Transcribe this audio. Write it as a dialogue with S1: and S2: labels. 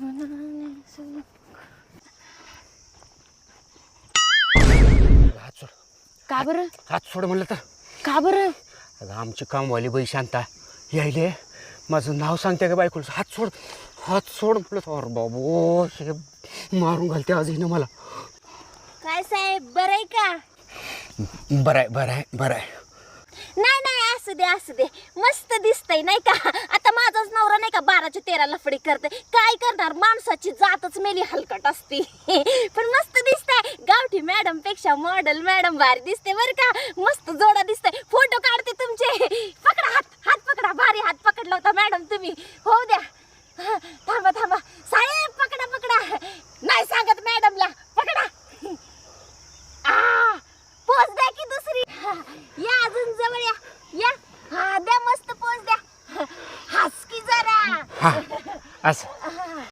S1: हात
S2: सोड.
S1: का बरं?
S2: हात सोड म्हणलं तर.
S1: का बरं?
S2: अगं आमची कामवाली बाई शांता यायले माझं नाव सांगते का बायकोला? हात सोड. हात सोड म्हटलं अरे बाबू हे मारून घालते आज हिनं मला.
S1: काय साहेब बरं आहे का?
S2: बरं आहे बरं आहे बरं आहे.
S1: नाही नाही असू दे असू दे. मस्त दिसतंय नाही का? बाराच्या तेरा लफडी करते. काय करणार? माणसाची जातच मेली हलकट असते. पण मस्त दिसतंय. गावठी मॅडमपेक्षा मॉडेल मॅडम भारी दिसते बरं का. मस्त जोडा दिसतंय. फोटो काढते तुमचे. पकडा हात. हात पकडा. भारी हात पकडला होता मॅडम तुम्ही. हो द्या. थांबा थांबा. साहेब पकडा पकडा. नाही सांगत मॅडमला. पकडा. पोच द्या की दुसरी. या अजून হ্যাঁ
S2: আচ্ছা